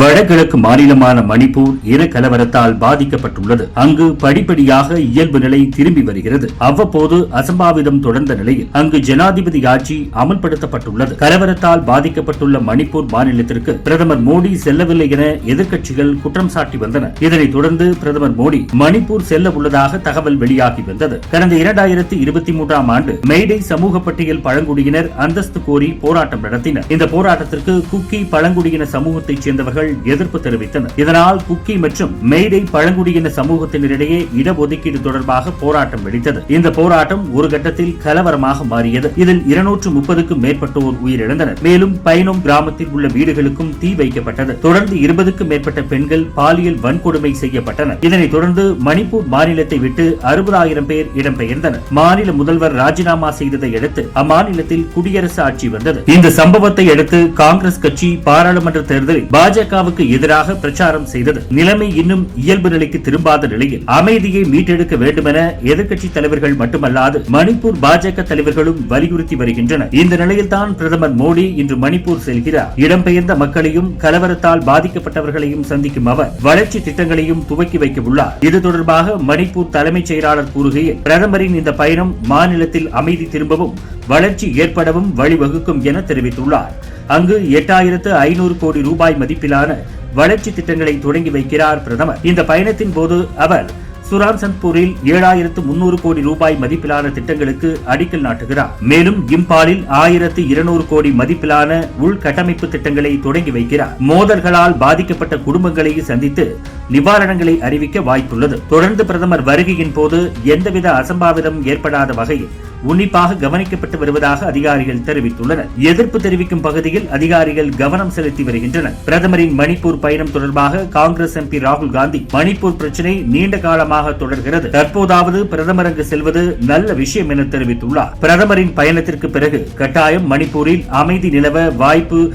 வடகிழக்கு மாநிலமான மணிப்பூர் இன கலவரத்தால் பாதிக்கப்பட்டுள்ளது. அங்கு படிப்படியாக இயல்பு நிலை திரும்பி வருகிறது. அவ்வப்போது அசம்பாவிதம் தொடர்ந்த நிலையில் அங்கு ஜனாதிபதி ஆட்சி அமல்படுத்தப்பட்டுள்ளது. கலவரத்தால் பாதிக்கப்பட்டுள்ள மணிப்பூர் மாநிலத்திற்கு பிரதமர் மோடி செல்லவில்லை என எதிர்க்கட்சிகள் குற்றம் சாட்டி வந்தன. இதனைத் தொடர்ந்து பிரதமர் மோடி மணிப்பூர் செல்ல உள்ளதாக தகவல் வெளியாகி வந்தது. கடந்த இரண்டாயிரத்தி இருபத்தி மூன்றாம் ஆண்டு மெய்டை சமூக பட்டியல் பழங்குடியினர் அந்தஸ்து கோரி போராட்டம் நடத்தினர். இந்த போராட்டத்திற்கு குக்கி பழங்குடியின சமூகத்தைச் சேர்ந்தவர்கள் எதிர்ப்பு தெரிவித்தனர் இதனால் குக்கி மற்றும் மெய்டை பழங்குடியின சமூகத்தினரிடையே இடஒதுக்கீடு தொடர்பாக போராட்டம் வெடித்தது. இந்த போராட்டம் ஒரு கட்டத்தில் கலவரமாக மாறியது. இதில் இருநூற்று முப்பதுக்கும் மேற்பட்டோர் உயிரிழந்தனர். மேலும் பைனோம் கிராமத்தில் உள்ள வீடுகளுக்கும் தீ வைக்கப்பட்டது. தொடர்ந்து இருபதுக்கும் மேற்பட்ட பெண்கள் பாலியல் வன்கொடுமை செய்யப்பட்டனர். இதனைத் தொடர்ந்து மணிப்பூர் மாநிலத்தை விட்டு அறுபதாயிரம் பேர் இடம்பெயர்ந்தனர். மாநில முதல்வர் ராஜினாமா செய்ததை அடுத்து அம்மாநிலத்தில் குடியரசு ஆட்சி வந்தது. இந்த சம்பவத்தை அடுத்து காங்கிரஸ் கட்சி பாராளுமன்ற தேர்தலில் பாஜக சீனாவுக்கு எதிராக பிரச்சாரம் செய்தது. நிலைமை இன்னும் இயல்பு நிலைக்கு திரும்பாத நிலையில் அமைதியை மீட்டெடுக்க வேண்டுமென எதிர்க்கட்சி தலைவர்கள் மட்டுமல்லாது மணிப்பூர் பாஜக தலைவர்களும் வலியுறுத்தி வருகின்றனர். இந்த நிலையில்தான் பிரதமர் மோடி இன்று மணிப்பூர் செல்கிறார். இடம்பெயர்ந்த மக்களையும் கலவரத்தால் பாதிக்கப்பட்டவர்களையும் சந்திக்கும் அவர் வளர்ச்சி திட்டங்களையும் துவக்கி வைக்க உள்ளார். இது தொடர்பாக மணிப்பூர் தலைமைச் செயலாளர் கூறுகையில் பிரதமரின் இந்த பயணம் மாநிலத்தில் அமைதி திரும்பவும் வளர்ச்சி ஏற்படவும் வழிவகுக்கும் என தெரிவித்துள்ளார். அங்கு எட்டாயிரத்து ஐநூறு கோடி ரூபாய் மதிப்பிலான வளர்ச்சி திட்டங்களை தொடங்கி வைக்கிறார் பிரதமர். இந்த பயணத்தின் போது அவர் சுரான்சந்த்பூரில் ஏழாயிரத்து முன்னூறு கோடி ரூபாய் மதிப்பிலான திட்டங்களுக்கு அடிக்கல் நாட்டுகிறார். மேலும் இம்பாலில் ஆயிரத்து இருநூறு கோடி மதிப்பிலான உள்கட்டமைப்பு திட்டங்களை தொடங்கி வைக்கிறார். மோதல்களால் பாதிக்கப்பட்ட குடும்பங்களை சந்தித்து நிவாரணங்களை அறிவிக்க வாய்ப்புள்ளது. தொடர்ந்து பிரதமர் வருகையின் போது எந்தவித அசம்பாவிதம் ஏற்படாத வகையில் உன்னிப்பாக கவனிக்கப்பட்டு வருவதாக அதிகாரிகள் தெரிவித்துள்ளனர். எதிர்ப்பு தெரிவிக்கும் பகுதியில் அதிகாரிகள் கவனம் செலுத்தி வருகின்றனர். பிரதமரின் மணிப்பூர் பயணம் தொடர்பாக காங்கிரஸ் எம்பி ராகுல் காந்தி மணிப்பூர் பிரச்சினை நீண்ட காலமாக தொடர்கிறது. தற்போதாவது பிரதமர் அங்கு செல்வது நல்ல விஷயம் என தெரிவித்துள்ளார். பிரதமரின் பயணத்திற்கு பிறகு கட்டாயம் மணிப்பூரில் அமைதி நிலவ வாய்ப்பு